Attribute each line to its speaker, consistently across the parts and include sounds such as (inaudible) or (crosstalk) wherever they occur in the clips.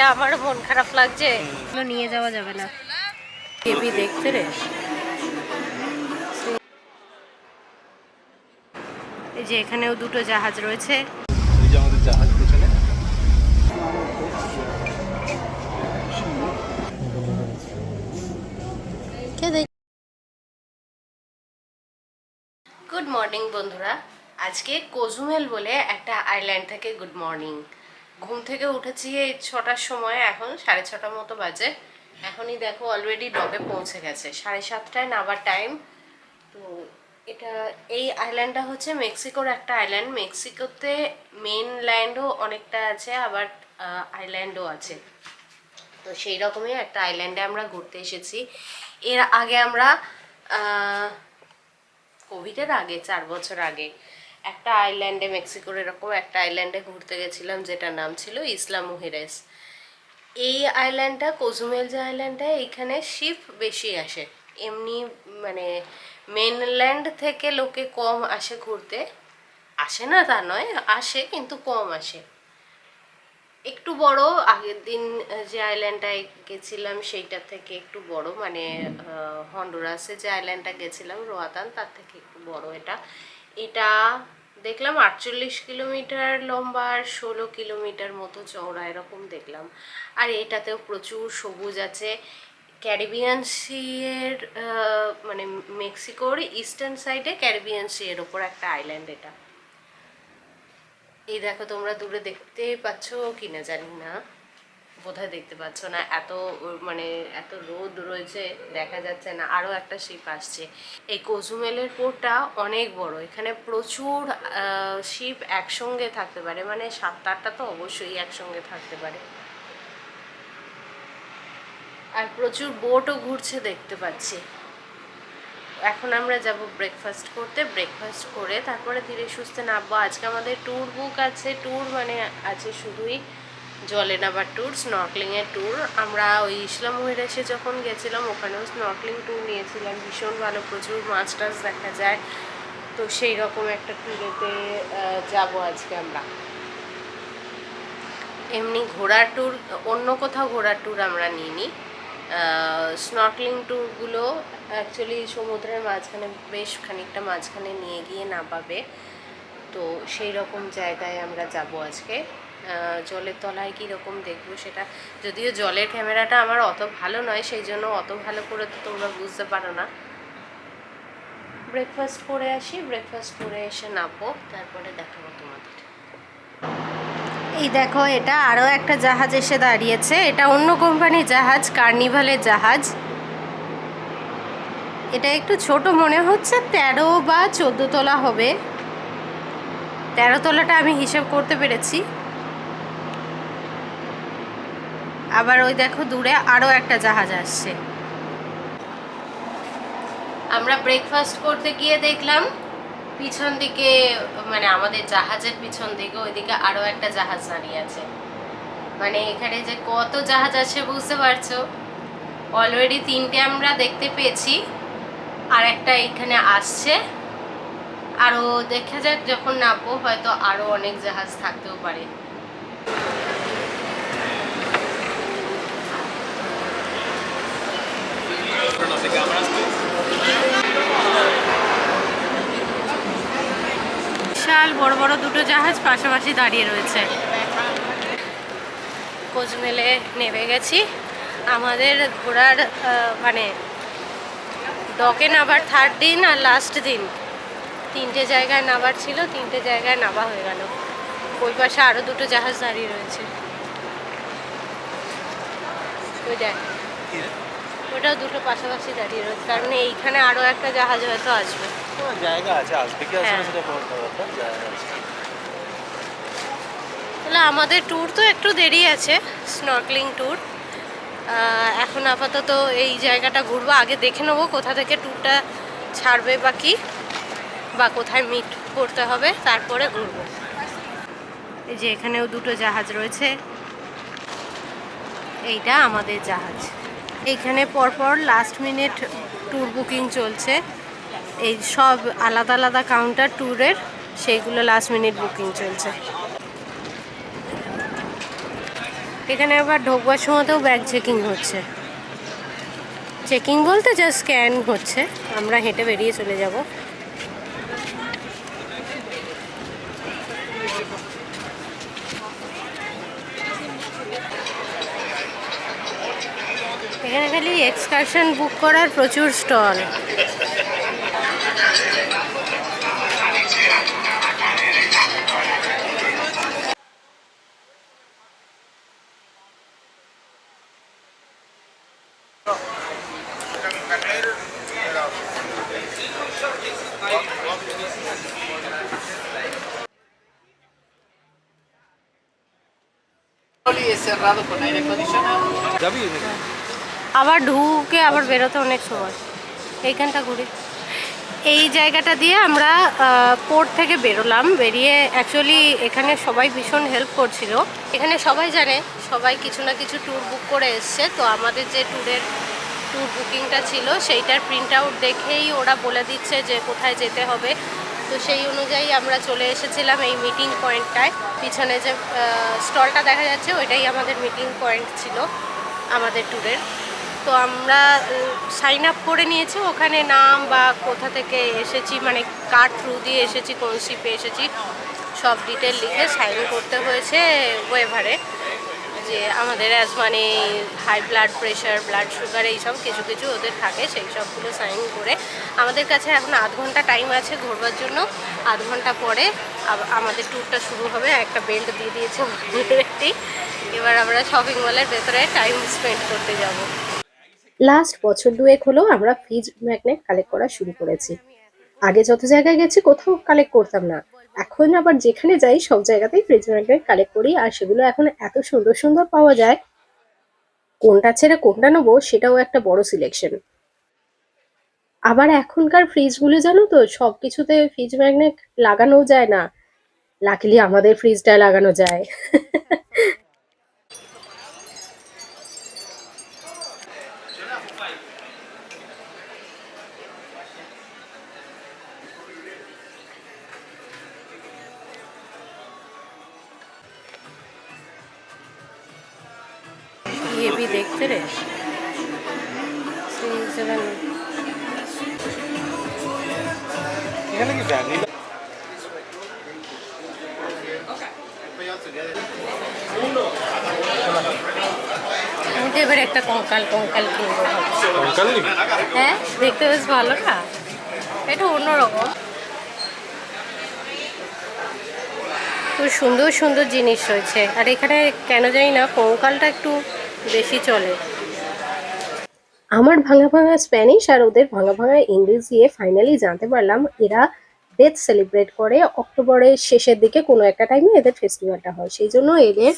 Speaker 1: আজকে আমারও মন খারাপ লাগছে। নিয়ে যাওয়া যাবে না। কেবি দেখতে রে। এই যে এখানেও দুটো জাহাজ রয়েছে।
Speaker 2: জাহাজ পেছনে।
Speaker 1: গুড মর্নিং বন্ধুরা। আজকে কোজুমেল বলে একটা আইল্যান্ড থেকে গুড মর্নিং ঘুম থেকে উঠেছি এই ছটার সময়, এখন সাড়ে ছটার মতো বাজে। এখনই দেখো অলরেডি ডগে পৌঁছে গেছে। সাড়ে সাতটায় নাবার টাইম তো এটা, এই আইল্যান্ডটা হচ্ছে মেক্সিকোর একটা আইল্যান্ড মেক্সিকোতে মেনল্যান্ডও অনেকটা আছে, আবার আইল্যান্ডও আছে। তো সেই রকমই একটা আইল্যান্ডে আমরা ঘুরতে এসেছি। এর আগে আমরা কোভিডের আগে, চার বছর আগে একটা আইল্যান্ডে মেক্সিকোর এরকম একটা আইল্যান্ডে ঘুরতে গেছিলাম, যেটার নাম ছিল ইসলাম মুহিরেস। এই আইল্যান্ডটা কোজুমেল যে আইল্যান্ডটা এখানে শিপ বেশি আসে। এমনি মানে মেনল্যান্ড থেকে লোকে কম আসে ঘুরতে। আসে না তা নয়, আসে কিন্তু কম আসে। একটু বড়, আগের দিন যে আইল্যান্ডটায় গেছিলাম, সেইটা থেকে একটু বড় মানে হন্ডুরাসে যে আইল্যান্ডটা গেছিলাম, রোয়াতান, তার থেকে একটু বড় এটা। এটা দেখলাম আটচল্লিশ কিলোমিটার লম্বা আর ষোলো কিলোমিটার মতো চওড়া, এরকম দেখলাম। আর এটাতেও প্রচুর সবুজ আছে। ক্যারিবিয়ান সিয়ের মানে মেক্সিকোর ইস্টার্ন সাইডে ক্যারিবিয়ান সিয়ের ওপর একটা আইল্যান্ড এটা। এই দেখো, তোমরা দূরে দেখতে পাচ্ছ কিনা জানি না। বোধহয় দেখতে পাচ্ছ না। এত মানে এত রোদ রয়েছে, দেখা যাচ্ছে না আরও একটা শিপ আসছে। এই কোজুমেলের পোর্টটা অনেক বড়। এখানে প্রচুর শিপ একসঙ্গে থাকতে পারে। মানে সাত আটটা তো অবশ্যই একসঙ্গে থাকতে পারে। আর প্রচুর বোটও ঘুরছে দেখতে পাচ্ছি। এখন আমরা যাব ব্রেকফাস্ট করতে। ব্রেকফাস্ট করে তারপরে ধীরে সুস্থে নামবো। আজকে আমাদের ট্যুর বুক আছে। ট্যুর মানে আছে শুধুই জলে নাবার ট্যুর স্নর্কলিংয়ের ট্যুর আমরা ওই ইসলাম এসে যখন গেছিলাম, ওখানেও স্নর্কলিং ট্যুর নিয়েছিলাম। ভীষণ ভালো, প্রচুর মাছ টাছ দেখা যায়। তো সেই রকম একটা ট্যুরেতে যাব আজকে আমরা। এমনি ঘোড়ার ট্যুর অন্য কোথাও ঘোড়ার ট্যুর আমরা নিইনি। স্নর্কলিং ট্যুরগুলো অ্যাকচুয়ালি সমুদ্রের মাঝখানে, বেশ খানিকটা মাঝখানে নিয়ে গিয়ে না পাবে তো সেই রকম জায়গায় আমরা যাব আজকে। জলের তলায় কীরকম দেখব সেটা? যদিও জলের ক্যামেরাটা আমার অত ভালো নয়, সেই জন্য অত ভালো করে তো তোমরা বুঝতে পারো না। ব্রেকফাস্ট করে আসি ব্রেকফাস্ট করে এসে নামবো, তারপরে দেখাবো তোমাদের। এই দেখো, এটা আরও একটা জাহাজ এসে দাঁড়িয়েছে। এটা অন্য কোম্পানির জাহাজ, কার্নিভালের জাহাজ। এটা একটু ছোট মনে হচ্ছে, তেরো বা চোদ্দ তলা হবে। তেরো তলাটা আমি হিসেব করতে পেরেছি। আবার ওই দেখো দূরে আরও একটা জাহাজ আসছে। আমরা ব্রেকফাস্ট করতে গিয়ে দেখলাম, পিছন দিকে মানে আমাদের জাহাজের পিছন দিকে, ওইদিকে আরও একটা জাহাজ দাঁড়িয়ে আছে। মানে এখানে যে কত জাহাজ আছে বুঝতে পারছ? অলরেডি তিনটে আমরা দেখতে পেয়েছি, আর একটা এখানে আসছে। আরও দেখা যাক যখন নামবো, হয়তো আরও অনেক জাহাজ থাকতেও পারে। বিশাল বড় বড় দুটো জাহাজ পাশাপাশি দাঁড়িয়ে রয়েছে। কোচমেলে নেমে গেছি। আমাদের ঘোরার মানে ডকে নাবার থার্ড দিন আর লাস্ট দিন। তিনটে জায়গায় নাবার ছিল তিনটে জায়গায় নাবা হয়ে গেল। ওই পাশে আরও দুটো জাহাজ দাঁড়িয়ে রয়েছে। ওই দেখ। ওটাও দুটো পাশাপাশি দাঁড়িয়ে রয়েছে। তার মানে এইখানে আরও একটা জাহাজ হয়তো আসবে।
Speaker 2: হ্যাঁ, জায়গা আছে আসবে কি আসবে
Speaker 1: হ্যাঁ।
Speaker 2: সেটা বড় ব্যাপার জায়গা আছে।
Speaker 1: তাহলে আমাদের ট্যুর তো একটু দেরি আছে স্নর্কলিং ট্যুর এখন আপাতত এই জায়গাটা ঘুরবো আগে দেখে নেব কোথা থেকে ট্যুরটা ছাড়বে বা কি বা কোথায় মিট করতে হবে তারপরে ঘুরবো। এই যে এখানেও দুটো জাহাজ রয়েছে এইটা আমাদের জাহাজ। এইখানে পরপর লাস্ট মিনিট ট্যুর বুকিং চলছে। এই সব আলাদা আলাদা কাউন্টার ট্যুরের সেইগুলো লাস্ট মিনিট বুকিং চলছে। এখানে আবার ঢোকবার সময়তেও ব্যাগ চেকিং হচ্ছে। চেকিং বলতে জাস্ট স্ক্যান হচ্ছে। আমরা হেঁটে বেরিয়ে চলে যাব। এখানে খালি এক্সকারশন বুক করার প্রচুর
Speaker 3: stall cerrado con aire acondicionado.
Speaker 2: ¿Ya যাবি
Speaker 1: আবার ঢুকে আবার বেরোতে অনেক সময়। এইখানটা ঘুরি। এই জায়গাটা দিয়ে আমরা পোর্ট থেকে বেরোলাম। বেরিয়ে অ্যাকচুয়ালি এখানে সবাই ভীষণ হেল্প করছিল। এখানে সবাই জানে, সবাই কিছু না কিছু ট্যুর বুক করে এসছে। তো আমাদের যে ট্যুরের ট্যুর বুকিংটা ছিল, সেইটার প্রিন্ট আউট দেখেই ওরা বলে দিচ্ছে যে কোথায় যেতে হবে। তো সেই অনুযায়ী আমরা চলে এসেছিলাম এই মিটিং পয়েন্টটায় পিছনে যে স্টলটা দেখা যাচ্ছে, ওইটাই আমাদের মিটিং পয়েন্ট ছিল আমাদের ট্যুরের তো আমরা সাইন আপ করে নিয়েছি। ওখানে নাম বা কোথা থেকে এসেছি মানে কার থ্রু দিয়ে এসেছি, কোন শিপে এসেছি, সব ডিটেল লিখে সাইন করতে হয়েছে ওয়েভারে যে আমাদের অ্যাজ মানে high blood pressure blood sugar এইসব কিছু কিছু ওদের থাকে, সেই সবগুলো সাইন করে। আমাদের কাছে এখন আধ ঘণ্টা টাইম আছে ঘোরবার জন্য। আধ ঘণ্টা পরে আমাদের ট্যুরটা শুরু হবে। একটা বেল্ট দিয়ে দিয়েছে একটি। এবার আমরা শপিং মলের ভেতরে টাইম স্পেন্ড করতে যাব।
Speaker 4: লাস্ট বছর দুয়েক হলো আমরা ফ্রিজ ম্যাগনেট কালেক্ট করা শুরু করেছি। আগে যত জায়গায় গেছি কোথাও কালেক্ট করতাম না। এখন আবার যেখানে যাই সব জায়গাতেই ফ্রিজ ম্যাগনেট কালেক্ট করি আর সেগুলো এখন এত সুন্দর সুন্দর পাওয়া যায়। কোনটা ছেড়ে কোনটা নেব সেটাও একটা বড় সিলেকশন আবার এখনকার ফ্রিজগুলো জানো তো সব কিছুতে ফ্রিজ ম্যাগনেট লাগানো যায় না। লাকিলি আমাদের ফ্রিজটা লাগানো যায়।
Speaker 1: ये भी देखते रहे সেই আমি তো এবার একটা কঙ্কাল কঙ্কাল কিনবো? হ্যাঁ দেখতে বেশ ভালো না? এটা অন্যরকম। খুব সুন্দর সুন্দর জিনিস রয়েছে। আর এখানে কেন জানি না কঙ্কালটা একটু বেশি চলে।
Speaker 4: আমার ভাঙা ভাঙা স্প্যানিশ আর ওদের ভাঙা ভাঙা ইংলিশ দিয়ে ফাইনালি জানতে পারলাম এরা ডেথ সেলিব্রেট করে অক্টোবরের শেষের দিকে কোনো একটা টাইমে এদের ফেস্টিভ্যালটা হয়। সেই জন্য এদের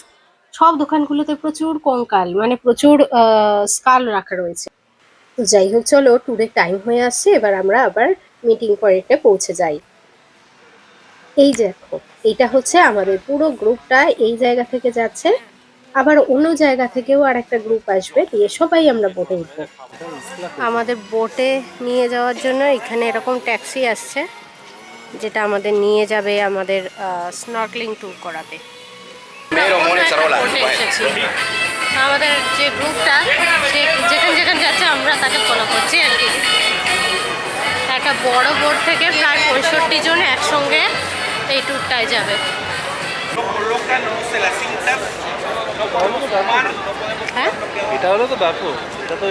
Speaker 4: সব দোকানগুলোতে প্রচুর কঙ্কাল মানে প্রচুর স্কাল রাখা রয়েছে। তো যাই হোক, চলো ট্যুরের টাইম হয়ে আসছে, এবার আমরা আবার মিটিং পয়েন্টে পৌঁছে যাই। এই দেখো এইটা হচ্ছে আমাদের পুরো গ্রুপটা এই জায়গা থেকে যাচ্ছে। আবার অন্য জায়গা থেকেও আর একটা গ্রুপ আসবে, দিয়ে সবাই আমরা বোটে উঠবো।
Speaker 1: আমাদের বোটে নিয়ে যাওয়ার জন্য এখানে এরকম ট্যাক্সি আসছে, যেটা আমাদের নিয়ে যাবে আমাদের স্নর্কলিং ট্যুর করাতে। এসেছি আমাদের যে গ্রুপটা সে যেখানে যেখানে যাচ্ছে আমরা তাকে ফলো করছি আর কি। একটা বড় বোট থেকে প্রায় পঁয়ষট্টি জন একসঙ্গে এই ট্যুরটায় যাবে। হ্যাঁ?
Speaker 2: এটা হলো তো ব্যাপক এটা তো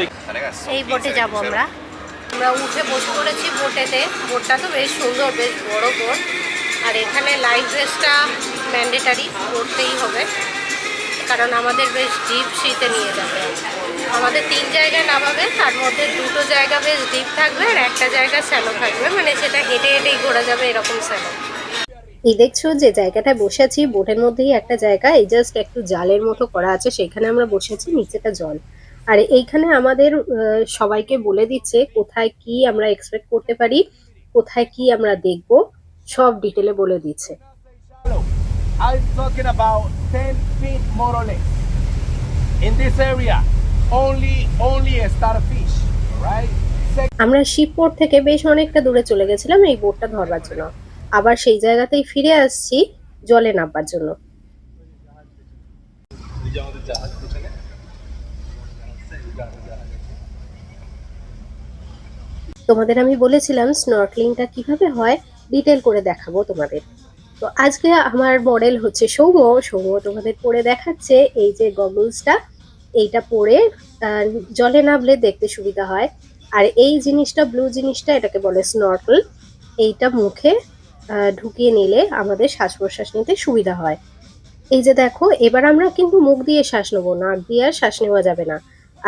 Speaker 1: এই বোটে যাব আমরা। আমরা উঠে বসে পড়েছি বোটেতে বোটটা তো বেশ সুন্দর বেশ বড় বোট আর এখানে লাইফ ড্রেসটা ম্যান্ডেটারি করতেই হবে, কারণ আমাদের বেশ ডিপ শীতে নিয়ে যাবে। আমাদের তিন জায়গায় নামাবে, তার মধ্যে দুটো জায়গা বেশ ডিপ থাকবে আর একটা জায়গা স্যালো থাকবে মানে সেটা হেঁটে হেঁটেই ঘোরা যাবে এরকম স্যালো
Speaker 4: এই দেখছ যে জায়গাটায় বসে আছি, বোটের মধ্যেই একটা জায়গা, এই জাস্ট একটু জালের মতো করা আছে, সেখানে আমরা বসে আছি, নিচেটা জল। আর এইখানে আমাদের সবাইকে বলে দিচ্ছে কোথায় কি আমরা এক্সপেক্ট করতে পারি, কোথায় কি আমরা দেখব। সব ডিটেলে বলে দিচ্ছে
Speaker 5: I'm talking about 10 feet more or less. In this area, only only a starfish, right?
Speaker 4: আমরা শিবপোর্ট থেকে বেশ অনেকটা দূরে চলে গেছিলাম এই বোটটা ধরবার জন্য আবার সেই জায়গাতেই ফিরে আসছি জলে নামবার জন্য তোমাদের আমি বলেছিলাম স্নর্কলিংটা কীভাবে হয় ডিটেল করে দেখাবো তোমাদের। তো আজকে আমার মডেল হচ্ছে সৌম্য। সৌম্য তোমাদের পরে দেখাচ্ছে এই যে গগলসটা এইটা পরে জলে নামলে দেখতে সুবিধা হয়। আর এই জিনিসটা ব্লু জিনিসটা, এটাকে বলে স্নর্কল এইটা মুখে ঢুকিয়ে নিলে আমাদের শ্বাস প্রশ্বাস নিতে সুবিধা হয়। এই যে দেখো, এবার আমরা কিন্তু মুখ দিয়ে শ্বাস নেব, নাক দিয়ে আর শ্বাস নেওয়া যাবে না।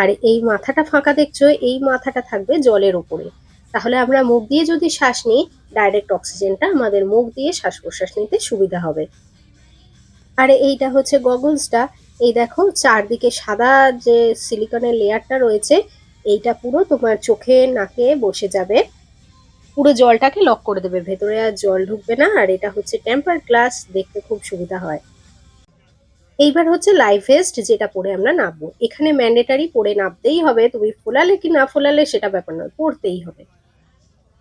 Speaker 4: আর এই মাথাটা ফাঁকা দেখছ, এই মাথাটা থাকবে জলের উপরে। তাহলে আমরা মুখ দিয়ে যদি শ্বাস নিই ডাইরেক্ট অক্সিজেনটা আমাদের মুখ দিয়ে শ্বাস প্রশ্বাস নিতে সুবিধা হবে। আর এইটা হচ্ছে গগলসটা এই দেখো, চারদিকে সাদা যে সিলিকনের লেয়ারটা রয়েছে, এইটা পুরো তোমার চোখে, নাকে বসে যাবে। পুরো জলটাকে লক করে দেবে। ভেতরে আর জল ঢুকবে না। আর এটা হচ্ছে টেম্পার গ্লাস দেখতে খুব সুবিধা হয়। এইবার হচ্ছে লাইফ ভেস্ট যেটা পরে আমরা নামবো এখানে ম্যান্ডেটারি পরে নামতেই হবে। তুমি ফোলালে কি না ফোলালে সেটা ব্যাপার নয় পড়তেই হবে।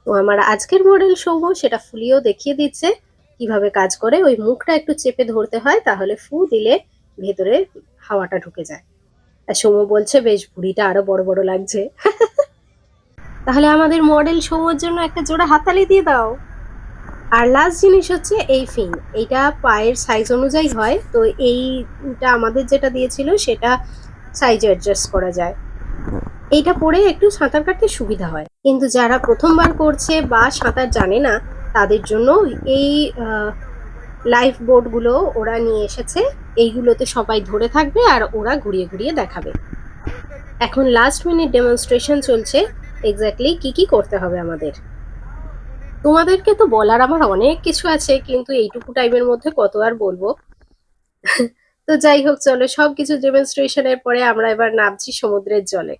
Speaker 4: তো আমার আজকের মডেল সৌম্য সেটা ফুলিয়েও দেখিয়ে দিচ্ছে কীভাবে কাজ করে। ওই মুখটা একটু চেপে ধরতে হয় তাহলে ফু দিলে ভেতরে হাওয়াটা ঢুকে যায়। আর সৌম্য বলছে, বেশ ভুড়িটা আরও বড় বড় লাগছে। (laughs) তাহলে আমাদের মডেল সৌম্যর জন্য একটা জোড়া হাতালি দিয়ে দাও। আর লাস্ট জিনিস হচ্ছে এই ফিন এইটা পায়ের সাইজ অনুযায়ী হয়, তো এইটা আমাদের যেটা দিয়েছিল সেটা সাইজ অ্যাডজাস্ট করা যায়। এইটা পরে একটু সাঁতার কাটতে সুবিধা হয়। কিন্তু যারা প্রথমবার করছে বা সাঁতার জানে না, তাদের জন্য এই লাইফ বোটগুলো ওরা নিয়ে এসেছে। এইগুলোতে সবাই ধরে থাকবে আর ওরা ঘুরিয়ে ঘুরিয়ে দেখাবে। এখন লাস্ট মিনিট ডেমনস্ট্রেশন চলছে। এক্স্যাক্টলি কি কি করতে হবে আমাদের? তোমাদেরকে তো বলার আমার অনেক কিছু আছে, কিন্তু এইটুকু টাইমের মধ্যে কত আর বলব? তো যাই হোক, চলো সবকিছু ডেমনস্ট্রেশনের পরে আমরা এবার নামছি সমুদ্রের জলে।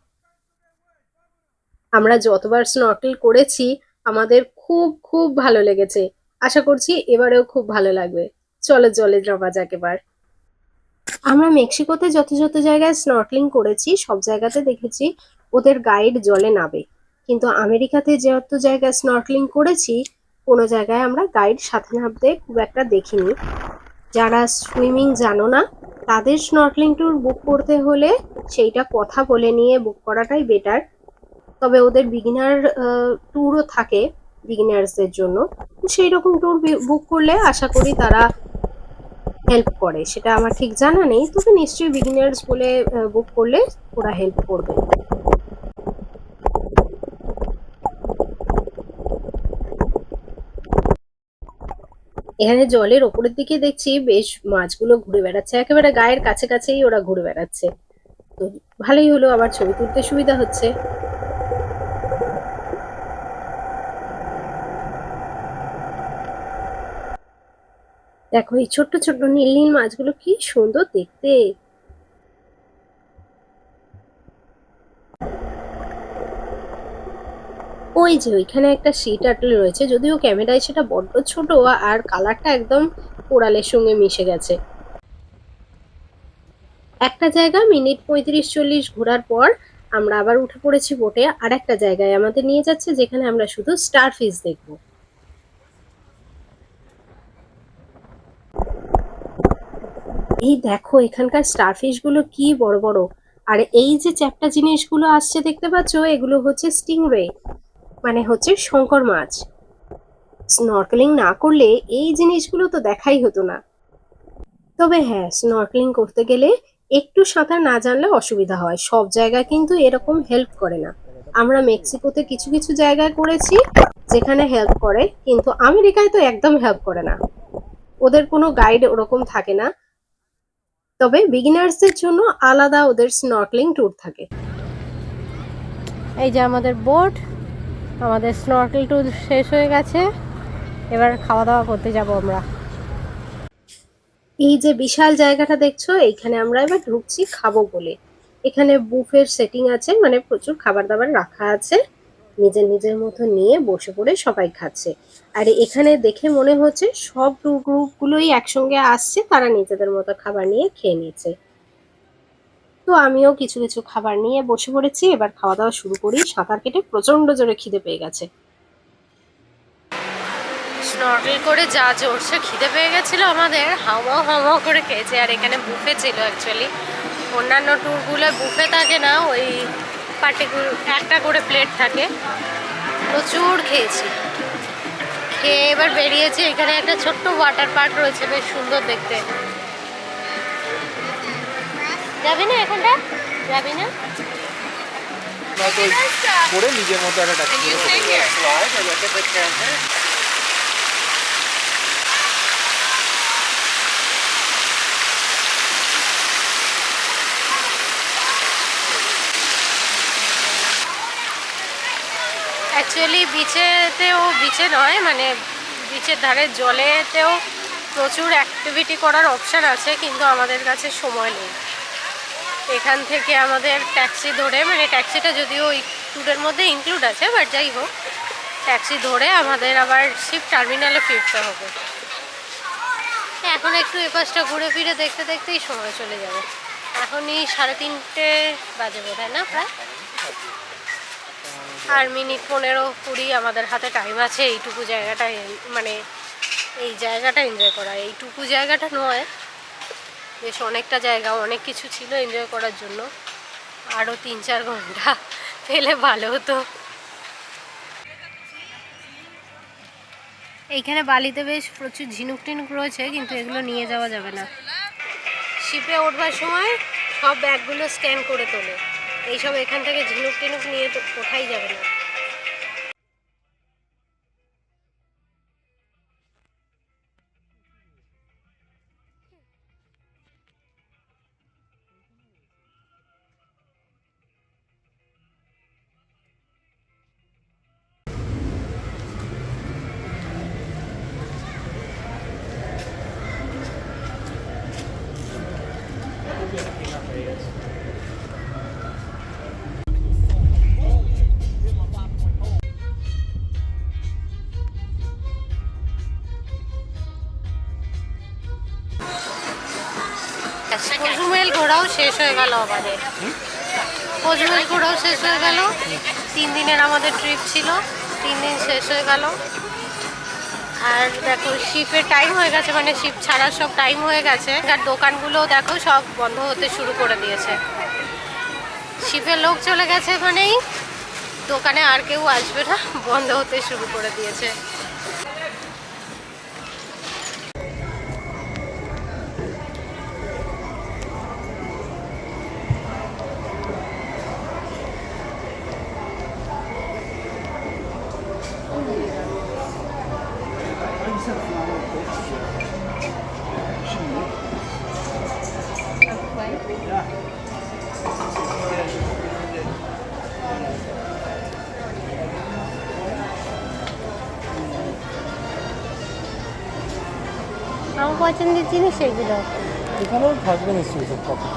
Speaker 4: আমরা যতবার স্নর্কেল করেছি, আমাদের খুব খুব ভালো লেগেছে। আশা করছি এবারেও খুব ভালো লাগবে। চলো জলে যাওয়া যাক এবার। আমরা মেক্সিকোতে যত জায়গায় স্নর্কলিং করেছি, সব জায়গাতে দেখেছি ওদের গাইড জলে নাবে কিন্তু আমেরিকাতে যত জায়গায় স্নর্কলিং করেছি, কোনো জায়গায় আমরা গাইড সাথে নামতে খুব একটা দেখিনি। যারা সুইমিং জানো না, তাদের স্নর্কলিং ট্যুর বুক করতে হলে সেইটা কথা বলে নিয়ে বুক করাটাই বেটার তবে ওদের বিগিনার ট্যুরও থাকে বিগিনার্সদের জন্য। সেই রকম ট্যুর বুক করলে আশা করি তারা হেল্প করে। সেটা আমার ঠিক জানা নেই, তবে নিশ্চয়ই বিগিনার্স বলে বুক করলে ওরা হেল্প করবে। এখানে জলের ওপরের দিকে দেখছি বেশ মাছগুলো ঘুরে বেড়াচ্ছে। একেবারে গায়ের কাছে কাছেই ওরা ঘুরে বেড়াচ্ছে। তো ভালোই হলো, আবার ছবি তুলতে সুবিধা হচ্ছে। দেখো, এই ছোট্ট ছোট্ট নীল নীল মাছগুলো কি সুন্দর দেখতে। ওই যে ওইখানে একটা সি টার্টল রয়েছে, যদিও ক্যামেরায় সেটা বড্ড ছোট আর কালারটা একদম কোরালের সঙ্গে মিশে গেছে। একটা জায়গা মিনিট পঁয়ত্রিশ চল্লিশ ঘোরার পর আমরা আবার উঠে পড়েছি বোটে আর একটা জায়গায় আমাদের নিয়ে যাচ্ছে, যেখানে আমরা শুধু স্টার ফিশ দেখব। এই দেখো এখানকার স্টারফিশগুলো কি বড় বড়। আর এই যে চ্যাপ্টা জিনিসগুলো আসছে দেখতে পাচ্ছ, এগুলো হচ্ছে স্টিংরে মানে হচ্ছে শঙ্কর মাছ। স্নর্কেলিং না করলে এই জিনিসগুলো তো দেখাই হতো না। তবে হ্যাঁ স্নর্কেলিং করতে গেলে একটু সাঁতার না জানলে অসুবিধা হয়। সব জায়গায় কিন্তু এরকম হেল্প করে না। আমরা মেক্সিকোতে কিছু কিছু জায়গায় করেছি যেখানে হেল্প করে, কিন্তু আমেরিকায় তো একদম হেল্প করে না। ওদের কোনো গাইড ওরকম থাকে না। তবে বিগিনার্সদের জন্য আলাদা ওদের স্নর্কলিং ট্যুর থাকে। এই যে আমাদের বোট আমাদের স্নর্কেল ট্যুর শেষ হয়ে গেছে। এবার খাওয়া দাওয়া করতে যাব আমরা। এই যে বিশাল জায়গাটা দেখছ এইখানে আমরা এবার ঢুকছি খাব বলে। এখানে বুফের সেটিং আছে মানে প্রচুর খাবার দাবার রাখা আছে। নিজের নিজের মতো নিয়ে বসে পড়ে সবাই খাচ্ছে। আর এখানে দেখে মনে হচ্ছে সব গ্রুপগুলোই একসঙ্গে আসছে, তারা নিজেদের মতো খাবার নিয়ে খেয়ে নিচ্ছে। তো আমিও কিছু কিছু খাবার নিয়ে বসে পড়েছি। এবার খাওয়া দাওয়া শুরু করি। সাঁতার কেটে প্রচণ্ড জোরে খিদে পেয়ে গেছে।
Speaker 1: স্নর্কেল করে যা জোরসে খিদে পেয়ে গেছিল আমাদের। হাওয়া হাওয়া করে খেয়েছে। আর এখানে বুফে ছিল অ্যাকচুয়ালি অন্যান্য ট্যুরগুলো বুফে থাকে না, ওই পার্টিকুল একটা করে প্লেট থাকে। প্রচুর খেয়েছি। খেয়ে এবার বেরিয়েছি। এখানে একটা ছোট্ট ওয়াটার পার্ক রয়েছে, বেশ সুন্দর দেখতে। যাবি না এখানটা? যাবি না?
Speaker 2: করে নিজের মতো একটা
Speaker 1: অ্যাকচুয়ালি বিচেতেও বিচে নয় মানে বিচের ধারে জলেতেও প্রচুর অ্যাক্টিভিটি করার অপশান আছে কিন্তু আমাদের কাছে সময় নেই। এখান থেকে আমাদের ট্যাক্সি ধরে মানে ট্যাক্সিটা যদিও ওই ট্যুরের মধ্যে ইনক্লুড আছে বাট যাই হোক, ট্যাক্সি ধরে আমাদের আবার শিপ টার্মিনালে ফিরতে হবে। এখন একটু এপাশটা ঘুরে ফিরে দেখতে দেখতেই সময় চলে যাবে। এখনই সাড়ে তিনটে বাজে বোধ হয় না প্রায়? আর মিনিট পনেরো কুড়ি আমাদের হাতে টাইম আছে, এইটুকু জায়গাটা মানে এই জায়গাটা এনজয় করা। এইটুকু জায়গাটা নয় বেশ অনেকটা জায়গা, অনেক কিছু ছিল এনজয় করার জন্য। আরও তিন চার ঘণ্টা (laughs) পেলে ভালো হতো। এইখানে বালিতে বেশ প্রচুর ঝিনুক টিনুক রয়েছে, কিন্তু এগুলো নিয়ে যাওয়া যাবে না। শিপে উঠবার সময় সব ব্যাগগুলো স্ক্যান করে তোলে। এইসব এখান থেকে ঝিনুক টিনুক নিয়ে তো ওঠাই যাবে না। ঘোরাও শেষ হয়ে গেল আমাদের। কোজুমেল ঘোরাও শেষ হয়ে গেল। তিন দিনের আমাদের ট্রিপ ছিল। তিন দিন শেষ হয়ে গেল। আর দেখো শিপের টাইম হয়ে গেছে মানে শিপ ছাড়ার সব টাইম হয়ে গেছে। আর দোকানগুলো দেখো, সব বন্ধ হতে শুরু করে দিয়েছে। শিপের লোক চলে গেছে মানেই দোকানে আর কেউ আসবে না, বন্ধ হতে শুরু করে দিয়েছে। জিনিস এগুলো
Speaker 2: এখানেও থাকবে নিশ্চয়ই সব কপি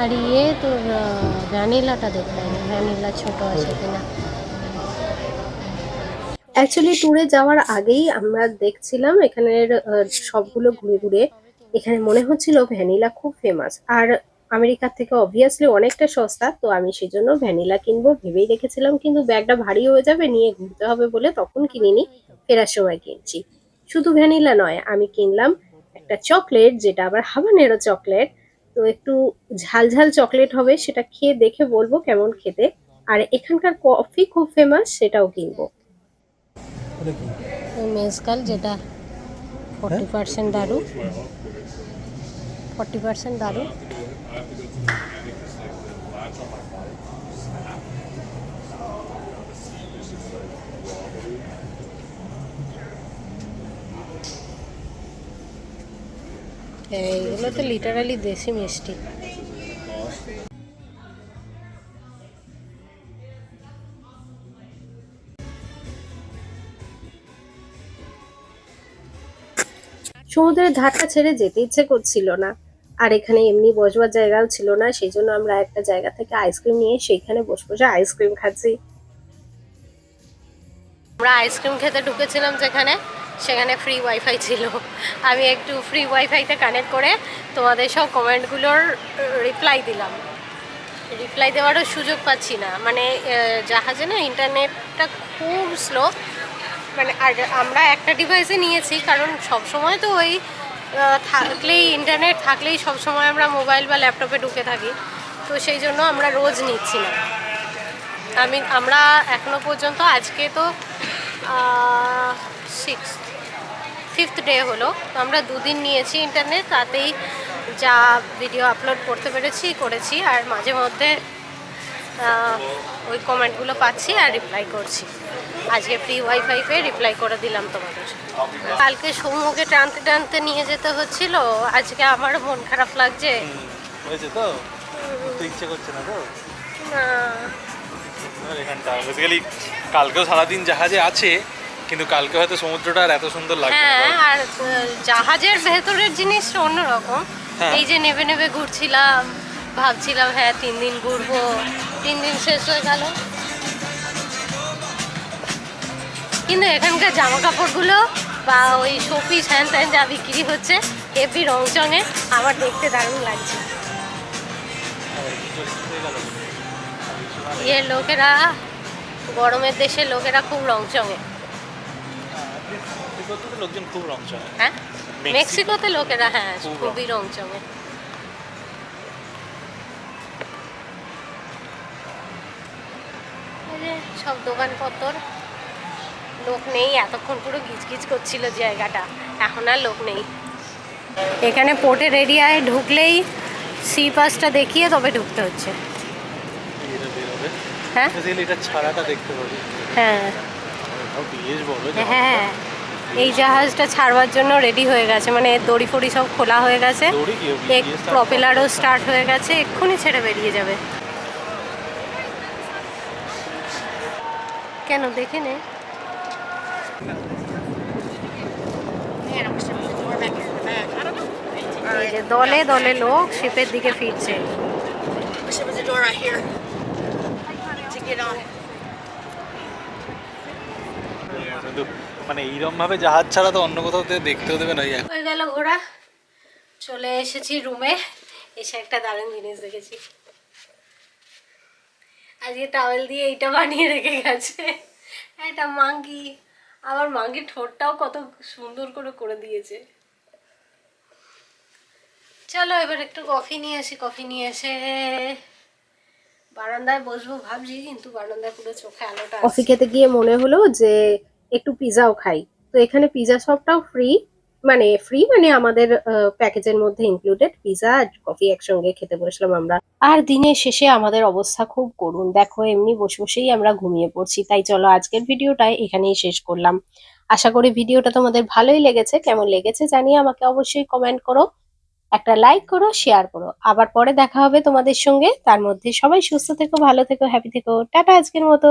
Speaker 1: আর ইয়ে তোর ভ্যানিলাটা দেখলাম ভ্যানিলা ছোট আছে কিনা।
Speaker 4: অ্যাকচুয়ালি ট্যুরে যাওয়ার আগেই আমরা দেখছিলাম এখানের আহ, সবগুলো ঘুরে ঘুরে। এখানে মনে হচ্ছিল ভ্যানিলা খুব ফেমাস আর আমেরিকার থেকে অবভিয়াসলি অনেকটা সস্তা তো আমি সেজন্য ভ্যানিলা কিনবো ভেবেই রেখেছিলাম কিন্তু ব্যাগটা ভারী হয়ে যাবে নিয়ে ঘুরতে হবে বলে তখন কিনিনি ফেরার সময় কিনছি। শুধু ভ্যানিলা নয় আমি কিনলাম একটা চকলেট যেটা আবার হাবানেরো চকলেট তো একটু ঝাল ঝাল চকলেট হবে সেটা খেয়ে দেখে বলব কেমন খেতে। আর এখানকার কফি খুব ফেমাস সেটাও কিনবো।
Speaker 1: মেজকাল যেটা ফর্টি পার্সেন্ট দারু। ফর্টি পার্সেন্ট দারু। এইগুলো তো লিটারালি দেশি মিষ্টি।
Speaker 4: সমুদ্রের ধারটা ছেড়ে যেতে ইচ্ছে করছিল না। আর এখানে এমনি বসবার জায়গাও ছিল না সেই জন্য আমরা একটা জায়গা থেকে আইসক্রিম নিয়ে সেইখানে বসে বসে আইসক্রিম খাচ্ছি।
Speaker 1: আমরা আইসক্রিম খেতে ঢুকেছিলাম যেখানে। সেখানে ফ্রি ওয়াইফাই ছিল। আমি একটু ফ্রি ওয়াইফাইতে কানেক্ট করে তোমাদের সব কমেন্টগুলোর রিপ্লাই দিলাম। রিপ্লাই দেওয়ারও সুযোগ পাচ্ছি না। মানে জাহাজে না ইন্টারনেটটা খুব স্লো মানে আর আমরা একটা ডিভাইসে নিয়েছি, কারণ সব সময় তো ওই থাকলেই ইন্টারনেট থাকলেই সব সময় আমরা মোবাইল বা ল্যাপটপে ঢুকে থাকি। তো সেই জন্য আমরা রোজ নিচ্ছি না। আমি, আমরা এখনও পর্যন্ত, আজকে তো সিক্স ফিফথ ডে হলো। তো আমরা দুদিন নিয়েছি ইন্টারনেট তাতেই যা ভিডিও আপলোড করতে পেরেছি করেছি। আর মাঝে মধ্যে ওই কমেন্টগুলো পাচ্ছি আর রিপ্লাই করছি। আজকে ফ্রি ওয়াইফাই পেয়ে রিপ্লাই করে দিলাম তোমাদের। কালকে সৌম্যকে টানতে টানতে নিয়ে যেতে হচ্ছিল। আজকে আমার মন খারাপ লাগছে।
Speaker 2: হয়েছে তো? তো ইচ্ছে করছে না তো? কালকেও সারাদিন জাহাজে আছে। কিন্তু কালকে হয়তো সমুদ্রটা আর এত সুন্দর লাগবে।
Speaker 1: হ্যাঁ আর জাহাজের ভেতরের জিনিসটা অন্যরকম
Speaker 2: হ্যাঁ।
Speaker 1: এই যে নেবে নেবে ঘুরছিলাম ভাবছিলাম হ্যাঁ তিন দিন ঘুরবো তিন দিন শেষ হয়ে গেল কিন্তু এখানকার জামা কাপড়গুলো বা ওই শোপিস হ্যান ত্যান যা বিক্রি হচ্ছে হেভি রং চঙে আমার দেখতে দারুণ লাগছে? ইয়ে লোকেরা গরমের দেশের লোকেরা খুব রং চঙে
Speaker 2: মেক্সিকোতে লোকজন খুব রং চড়ে
Speaker 1: হ্যাঁ মেক্সিকোতে লোকেরা হ্যাঁ খুবই রং চঙে সব দোকানপত্র লোক নেই এতক্ষণ পুরো গিজগিজ করছিল জায়গাটা এখন আর লোক নেই। এখানে পোর্টের এরিয়ায় ঢুকলেই সি পাসটা দেখিয়ে তবে ঢুকতে হচ্ছে। হ্যাঁ? হ্যাঁ।
Speaker 2: বেশ বড়
Speaker 1: হ্যাঁ। এই জাহাজটা ছাড়বার জন্য রেডি হয়ে গেছে। মানে দড়ি ফড়ি সব খোলা হয়ে গেছে। এক প্রপেলারও স্টার্ট হয়ে গেছে। এক্ষুনি ছেড়ে বেরিয়ে যাবে। কেন দেখে নে। দলে দলে লোক শিপের দিকে ফিরছে।
Speaker 2: মানে এইরকম ভাবে জাহাজ ছাড়া তো অন্য কোথাও তো দেখতেও দেবে না
Speaker 1: হয়ে গেল ঘোরা চলে এসেছি রুমে এসে একটা দারুণ জিনিস দেখেছি। আজকে টাওয়েল দিয়ে এইটা বানিয়ে রেখে গেছে। একটা মাঙ্গি। আমার মাঙ্গির ঠোঁটটাও কত সুন্দর করে করে দিয়েছে। চলো এবার একটু কফি নিয়ে আসি কফি নিয়ে এসে বারান্দায় বসবো ভাবছি কিন্তু বারান্দায় পুরো চোখে আলোটা কফি খেতে গিয়ে মনে হলো যে একটু পিজাও খাই। তো এখানে পিজা শপটাও ফ্রি মানে ফ্রি মানে আমাদের প্যাকেজের মধ্যে ইনক্লুডেড পিজা আর কফি একসঙ্গে খেতে বসলাম আমরা। আর দিনের শেষে আমাদের অবস্থা খুব করুন দেখো, এমনি বসে বসেই আমরা ঘুমিয়ে পড়ছি। তাই চলো আজকের ভিডিওটা এখানেই শেষ করলাম। আশা করি ভিডিওটা তোমাদের ভালোই লেগেছে। কেমন লেগেছে জানিয়ে আমাকে অবশ্যই কমেন্ট করো। একটা লাইক করো শেয়ার করো। আবার পরে দেখা হবে তোমাদের সঙ্গে। তার মধ্যে সবাই সুস্থ থেকো, ভালো থেকো হ্যাপি থেকো। টাটা আজকের মতো।